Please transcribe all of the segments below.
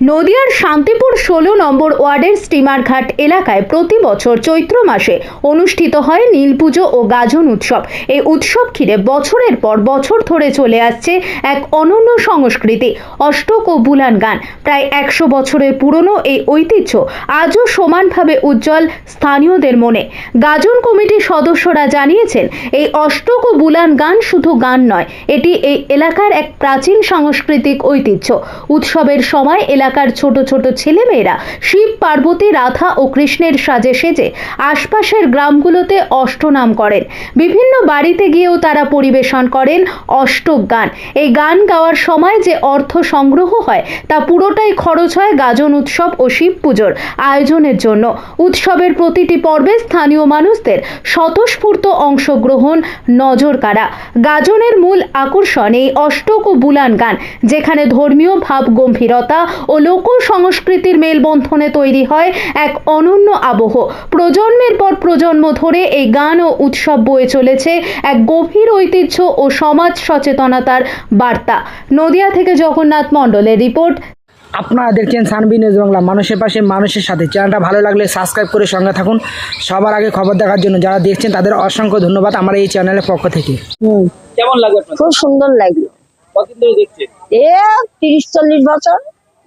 নদিয়ার শান্তিপুর ষোলো নম্বর ওয়ার্ডের স্টিমার ঘাট এলাকায় প্রতি বছর চৈত্র মাসে অনুষ্ঠিত হয় নীলপুজো ও গাজন উৎসব। এই উৎসব ঘিরে বছরের পর বছর ধরে চলে আসছে এক অনন্য সংস্কৃতি, অষ্টক ও বুলান গান। প্রায় একশো বছরের পুরনো এই ঐতিহ্য আজও সমানভাবে উজ্জ্বল স্থানীয়দের মনে। গাজন কমিটির সদস্যরা জানিয়েছেন, এই অষ্টক ও বুলান গান শুধু গান নয়, এটি এই এলাকার এক প্রাচীন সাংস্কৃতিক ঐতিহ্য। উৎসবের সময় এলাকার ছোট ছোট ছেলেমেয়েরা শিব পার্বতী, রাধা ও কৃষ্ণের সাজে সেজে আশপাশের গ্রামগুলোতে অষ্টনাম করেন। বিভিন্ন বাড়িতে গিয়েও তারা পরিবেশন করেন অষ্টক গান। এই গান গাওয়ার সময় যে অর্থ সংগ্রহ হয়, তা পুরোটাই খরচ হয় গাজন উৎসব ও শিব পুজোর আয়োজনের জন্য। উৎসবের প্রতিটি পর্বে স্থানীয় মানুষদের স্বতঃস্ফূর্ত অংশগ্রহণ নজর কাড়া। গাজনের মূল আকর্ষণ এই অষ্টক ও বুলান গান, যেখানে ধর্মীয় ভাব গম্ভীরতা ও লোক সংস্কৃতির মেলবন্ধনে তৈরি হয় এক অনন্য আবহ। প্রজন্মের পর প্রজন্ম ধরে এই গান ও উৎসব বয়ে চলেছে এক গভীর ঐতিহ্য ও সমাজ সচেতনতার বার্তা। নদিয়া থেকে জগন্নাথ মণ্ডলের রিপোর্ট। আপনারা দেখছেন সানবি নিউজ বাংলা। মানুষের পাশে মানুষের সাথে। চ্যানেলটা ভালো লাগলে সাবস্ক্রাইব করে সঙ্গে থাকুন। সবার আগে খবর দেখার জন্য যারা দেখছেন তাদের অসংখ্য ধন্যবাদ আমার এই চ্যানেলের পক্ষ থেকে। হুম। কেমন লাগে খুব সুন্দর লাগল। কতদিন ধরে দেখছেন? এ তিরিশ চল্লিশ বছর।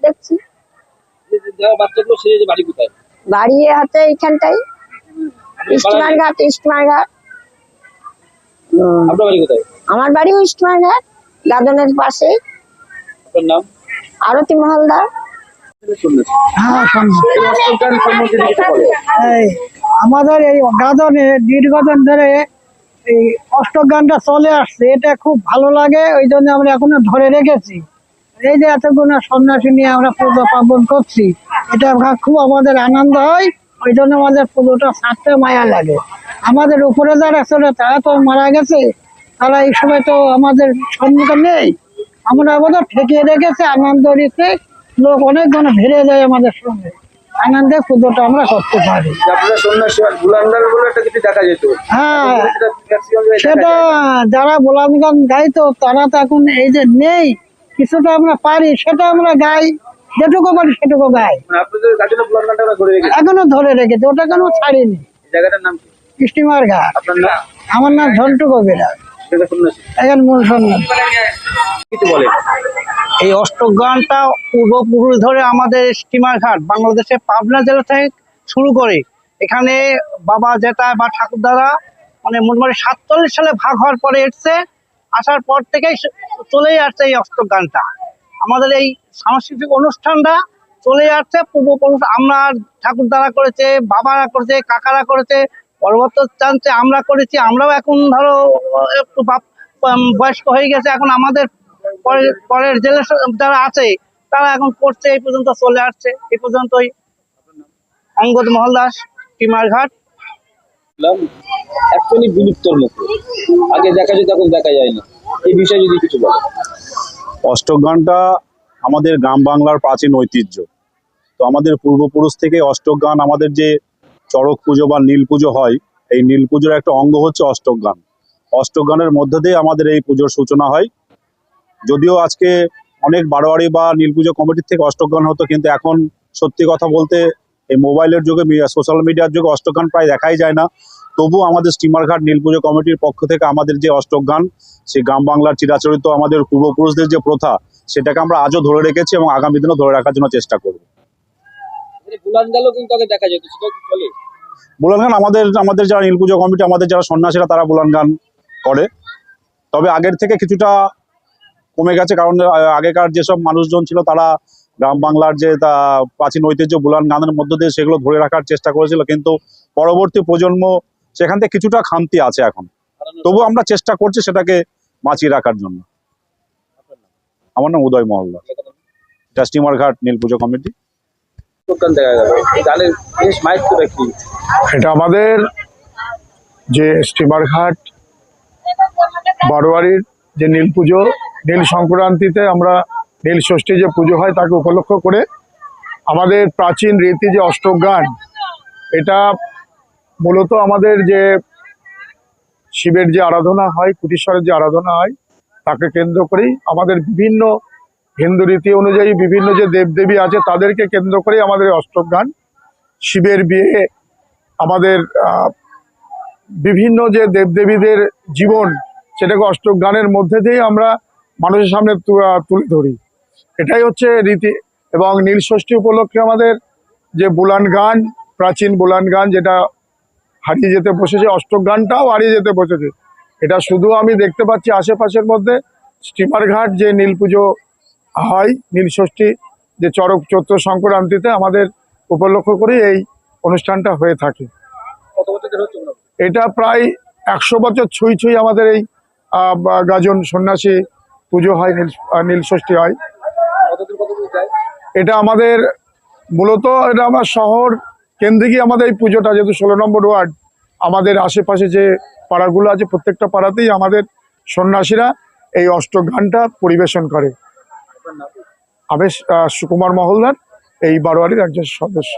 দেখছি। বাচ্চাগুলো বাড়ি কোথায়? বাড়ি হাতে এইখানটাই। ইস্টমার ঘাট ইস্টমার ঘাট আপনার বাড়ি কোথায়? আমার বাড়িও ইস্টমার ঘাট গাদনের পাশে। আপনার নাম? আরতি মহলদার। হ্যাঁ আমাদের এই গাজনে দীর্ঘদিন ধরে এই অষ্টক গানটা চলে আসছে। এটা খুব ভালো লাগে ওই জন্য আমরা এখনও ধরে রেখেছি। এই যে এতগুলো সন্ন্যাসী নিয়ে আমরা পুজো পার্বণ করছি এটা খুব আমাদের আনন্দ হয় ওই জন্য আমাদের পুজোটা ছাড়তে মায়া লাগে। আমাদের উপরে যারা ছিল তারা তো মারা গেছে। তারা এই সময় তো আমাদের সম্মুখে নেই। আমরা আমাদের ঠেকিয়ে রেখেছে আনন্দ রেখে লোক অনেক জন ভিড়ে যায় আমাদের সঙ্গে। আনন্দে পুজোটা আমরা করতে পারি। হ্যাঁ। সেটা। যারা গোলাম গান গাইতো তারা তো এখন এই যে নেই কিছুটা আমরা পারি সেটা আমরা গাই। যেটুকু পারি সেটুকু গাই। মানে এখনও ধরে রেখেছি ওটা কেন ছাড়িনি? স্টিমার ঘাট। আমার নাম ঝন্টু কবিরা এখন মূল সন্ন্যাস। এই অষ্টক গানটা পূর্বপুরুষ ধরে আমাদের স্টিমার ঘাট বাংলাদেশের পাবনা জেলা থেকে শুরু করে। এখানে বাবা জেঠা বা ঠাকুরদারা মানে মোটামুটি সাতচল্লিশ সালে ভাগ হওয়ার পরে এসছে। আসার পর থেকেই চলেই আসছে এই অষ্টক গানটা। আমাদের এই সাংস্কৃতিক অনুষ্ঠানটা চলে যাচ্ছে পূর্বপুরুষ আমরা ঠাকুরদারা করেছে, বাবারা করেছে, কাকারা করেছে, পরবর্তী আমরা করেছি, আমরাও এখন ধরো একটু বয়স্ক হয়ে গেছে, এখন আমাদের পরের পরের জেলে যারা আছে, তারা এখন করছে, এই পর্যন্ত চলে আসছে। এই পর্যন্তই। অঙ্গদ মহল দাস ঘাট অ্যাকচুয়ালি বিলুপ্তর মুখে। আগে দেখা যেত এখন দেখা যায় না। এই বিষয়ে যদি কিছু বলেন অষ্টকগানটা আমাদের গ্রাম বাংলার প্রাচীন ঐতিহ্য। তো আমাদের পূর্বপুরুষ থেকে অষ্টক গান আমাদের যে চড়ক পুজো বা নীল পুজো হয়, এই নীল পুজোর একটা অঙ্গ হচ্ছে অষ্টক গান অষ্টক গানের মধ্য দিয়ে আমাদের এই পুজোর সূচনা হয়। যদিও আজকে অনেক বারোয়ারি বা নীল পুজো কমিটির থেকে অষ্টক গান হতো, কিন্তু এখন সত্যি কথা বলতে এই মোবাইলের যুগে সোশ্যাল মিডিয়ার যুগে অষ্টক গান প্রায় দেখাই যায় না। তবু আমাদের স্টিমারঘাট নীল পুজো কমিটির পক্ষ থেকে আমাদের যে অষ্টক গান সেই গ্রাম বাংলার চিরাচরিত আমাদের পূর্বপুরুষদের যে প্রথা সেটাকে আমরা আজও ধরে রেখেছি এবং আগামী দিনও ধরে রাখার জন্য চেষ্টা করব। বুলান গান আমাদের আমাদের যারা নীল পুজো কমিটি আমাদের যারা সন্ন্যাসীরা তারা বুলান গান করে। তবে আগের থেকে কিছুটা কমে গেছে কারণ আগেকার যেসব মানুষজন ছিল তারা গ্রাম বাংলার যে প্রাচীন ঐতিহ্য বুলান গানের মধ্য দিয়ে সেগুলো ধরে রাখার চেষ্টা করেছিল, কিন্তু পরবর্তী প্রজন্ম সেখান থেকে কিছুটা খামতি আছে এখন। তবু আমরা চেষ্টা করছি সেটাকে বাঁচিয়ে রাখার জন্য। আমার নাম উদয় মহল্লা। এটা স্টিমার ঘাট, নীল পুজো কমিটি। এটা আমাদের যে স্টিমার ঘাট, বারোয়ারির যে নীল পুজো, নীল সংক্রান্তিতে আমরা নীল ষষ্ঠী যে পুজো হয় তাকে উপলক্ষ করে আমাদের প্রাচীন রীতি যে অষ্টক গান এটা মূলত আমাদের যে শিবের যে আরাধনা হয় কুটিশ্বরের যে আরাধনা হয়, তাকে কেন্দ্র করেই আমাদের বিভিন্ন হিন্দু রীতি অনুযায়ী বিভিন্ন যে দেবদেবী আছে তাদেরকে কেন্দ্র করেই আমাদের এই অষ্টক গান শিবের বিয়ে আমাদের বিভিন্ন যে দেবদেবীদের জীবন, সেটাকে অষ্টক গানের মধ্যে দিয়ে আমরা মানুষের সামনে তুলে ধরি। এটাই হচ্ছে রীতি এবং নীল ষষ্ঠী উপলক্ষে আমাদের যে বুলান গান প্রাচীন বুলান গান যেটা হারিয়ে যেতে বসেছে অষ্টক গানটাও হারিয়ে যেতে বসেছে। এটা শুধু আমি দেখতে পাচ্ছি আশেপাশের মধ্যে স্টিমার ঘাট যে নীল পুজো হয় নীল ষষ্ঠী যে চরক চৈত্র সংক্রান্তিতে আমাদের উপলক্ষ করে এই অনুষ্ঠানটা হয়ে থাকে? এটা প্রায় একশো বছর ছুঁই ছুঁই আমাদের এই আহ, গাজন সন্ন্যাসী পুজো হয় নীল আহ, নীল ষষ্ঠী হয়। এটা আমাদের মূলত এটা আমার শহর কেন্দ্রিকই আমাদের এই পুজোটা, যেহেতু ষোলো নম্বর ওয়ার্ড। আমাদের আশেপাশে যে পাড়াগুলো আছে, প্রত্যেকটা পাড়াতেই আমাদের সন্ন্যাসীরা এই অষ্টগানটা পরিবেশন করে। আবেশ সুকুমার মহলদার, এই বারোয়ারির একজন সদস্য।